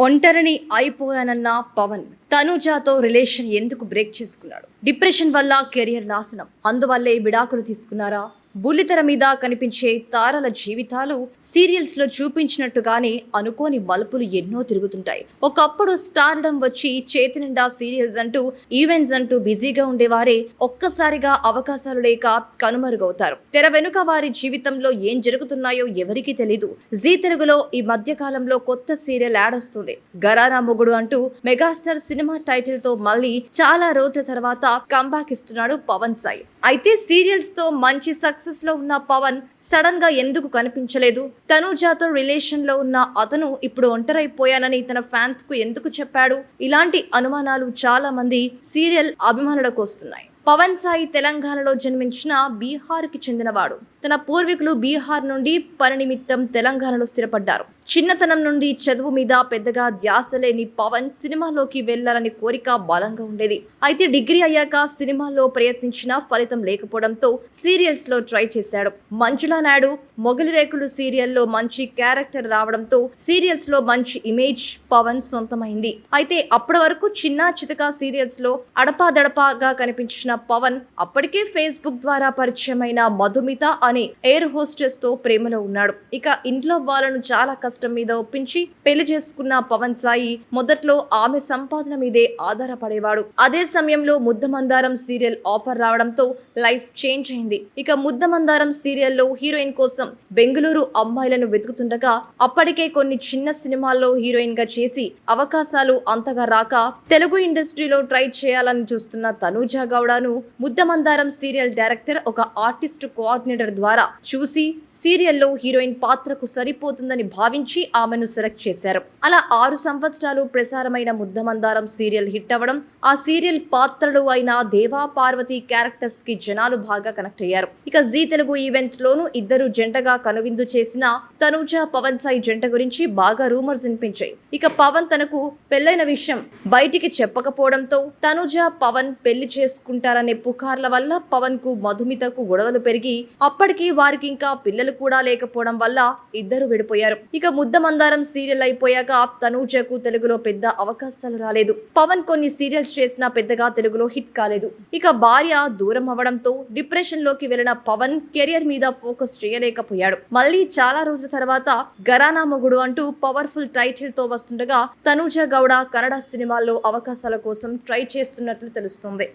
ఒంటరిని అయిపోయానన్న పవన్ తనుజాతో రిలేషన్ ఎందుకు బ్రేక్ చేసుకున్నాడు? డిప్రెషన్ వల్ల కెరియర్ నాశనం. అందువల్లే విడాకులు తీసుకున్నారా? బుల్లితెర మీద కనిపించే తారల జీవితాలు సీరియల్స్లో చూపించినట్టుగానే అనుకోని మలుపులు ఎన్నో తిరుగుతుంటాయి. ఒకప్పుడు స్టార్డం వచ్చి చేతి నిండా సీరియల్స్ అంటూ ఈవెంట్స్ అంటూ బిజీగా ఉండేవారే ఒక్కసారిగా అవకాశాలు లేక కనుమరుగవుతారు. తెర వెనుక వారి జీవితంలో ఏం జరుగుతున్నాయో ఎవరికీ తెలీదు. జీ తెలుగులో ఈ మధ్య కాలంలో కొత్త సీరియల్ యాడ్ వస్తుంది. గరానా మొగుడు అంటూ మెగాస్టార్ సినిమా టైటిల్తో మళ్ళీ చాలా రోజుల తర్వాత కంబాక్ ఇస్తున్నాడు పవన్ సాయి. అయితే సీరియల్స్తో మంచి సక్సెస్లో ఉన్న పవన్ సడన్గా ఎందుకు కనిపించలేదు? తనుజాతో రిలేషన్లో ఉన్న అతను ఇప్పుడు ఒంటరైపోయానని తన ఫ్యాన్స్కు ఎందుకు చెప్పాడు? ఇలాంటి అనుమానాలు చాలా మంది సీరియల్ అభిమానులకు వస్తున్నాయి. పవన్ సాయి తెలంగాణలో జన్మించిన బీహార్కి చెందినవాడు. తన పూర్వీకులు బీహార్ నుండి పని నిమిత్తం తెలంగాణలో స్థిరపడ్డారు. చిన్నతనం నుండి చదువు మీద పెద్దగా ధ్యాస లేని పవన్ సినిమాలోకి వెళ్ళాలని కోరిక బలంగా ఉండేది. అయితే డిగ్రీ అయ్యాక సినిమాల్లో ప్రయత్నించిన ఫలితం లేకపోవడంతో సీరియల్స్లో ట్రై చేశాడు. మంజులా నాయుడు మొగలి రేకులు సీరియల్లో మంచి క్యారెక్టర్ రావడంతో సీరియల్స్లో మంచి ఇమేజ్ పవన్ సొంతమైంది. అయితే అప్పటి వరకు చిన్న చితక సీరియల్స్లో అడపాదడపాగా కనిపించిన పవన్ అప్పటికే ఫేస్బుక్ ద్వారా పరిచయమైన మధుమిత అని ఎయిర్ హోస్టెస్తో ప్రేమలో ఉన్నాడు. ఇక ఇంట్లో వాళ్ళను చాలా కష్టం మీద ఒప్పించి పెళ్ళి చేసుకున్న పవన్ సాయి మొదట్లో ఆమె సంపాదన మీదే ఆధారపడేవాడు. అదే సమయంలో ముద్దమందారం సీరియల్ ఆఫర్ రావడంతో లైఫ్ చేంజ్ అయింది. ఇక ముద్దమందారం సీరియల్లో హీరోయిన్ కోసం బెంగళూరు అమ్మాయిలను వెతుకుతుండగా అప్పటికే కొన్ని చిన్న సినిమాల్లో హీరోయిన్గా చేసి అవకాశాలు అంతగా రాక తెలుగు ఇండస్ట్రీలో ట్రై చేయాలని చూస్తున్న తనూజా గౌడను ముద్దమందారం సీరియల్ డైరెక్టర్ ఒక ఆర్టిస్ట్ కోఆర్డినేటర్ ద్వారా చూసి సీరియల్లో హీరోయిన్ పాత్రకు సరిపోతుందని భావించి ఆమెను సెలెక్ట్ చేశారు. అలా ఆరు సంవత్సరాలు ప్రసారమైన ముద్దమందారం సీరియల్ హిట్ అవ్వడం ఆ సీరియల్ పాత్రలు అయిన దేవా పార్వతి క్యారెక్టర్స్కి జనాలు బాగా కనెక్ట్ అయ్యారు. ఇక జీ తెలుగు ఈవెంట్స్ లోను ఇద్దరు జంటగా కనువిందు చేసిన తనూజ పవన్ సాయి జంట గురించి బాగా రూమర్స్ వినిపించాయి. ఇక పవన్ తనకు పెళ్ళైన విషయం బయటికి చెప్పకపోవడంతో తనుజ పవన్ పెళ్ళి చేసుకుంటారనే పుకార్ల వల్ల పవన్కు మధుమితకు గొడవలు పెరిగి అప్పటి అప్పటికి వారికి ఇంకా పిల్లలు కూడా లేకపోవడం వల్ల ఇద్దరు విడిపోయారు. ఇక ముద్ద మందారం సీరియల్ అయిపోయాక తనూజకు తెలుగులో పెద్ద అవకాశాలు రాలేదు. పవన్ కొన్ని సీరియల్స్ చేసినా పెద్దగా తెలుగులో హిట్ కాలేదు. ఇక భార్య దూరం అవ్వడంతో డిప్రెషన్లోకి వెళ్ళిన పవన్ కెరియర్ మీద ఫోకస్ చేయలేకపోయాడు. మళ్ళీ చాలా రోజుల తర్వాత గరానా మొగుడు అంటూ పవర్ఫుల్ టైటిల్తో వస్తుండగా తనూజ గౌడ కన్నడ సినిమాల్లో అవకాశాల కోసం ట్రై చేస్తున్నట్లు తెలుస్తుంది.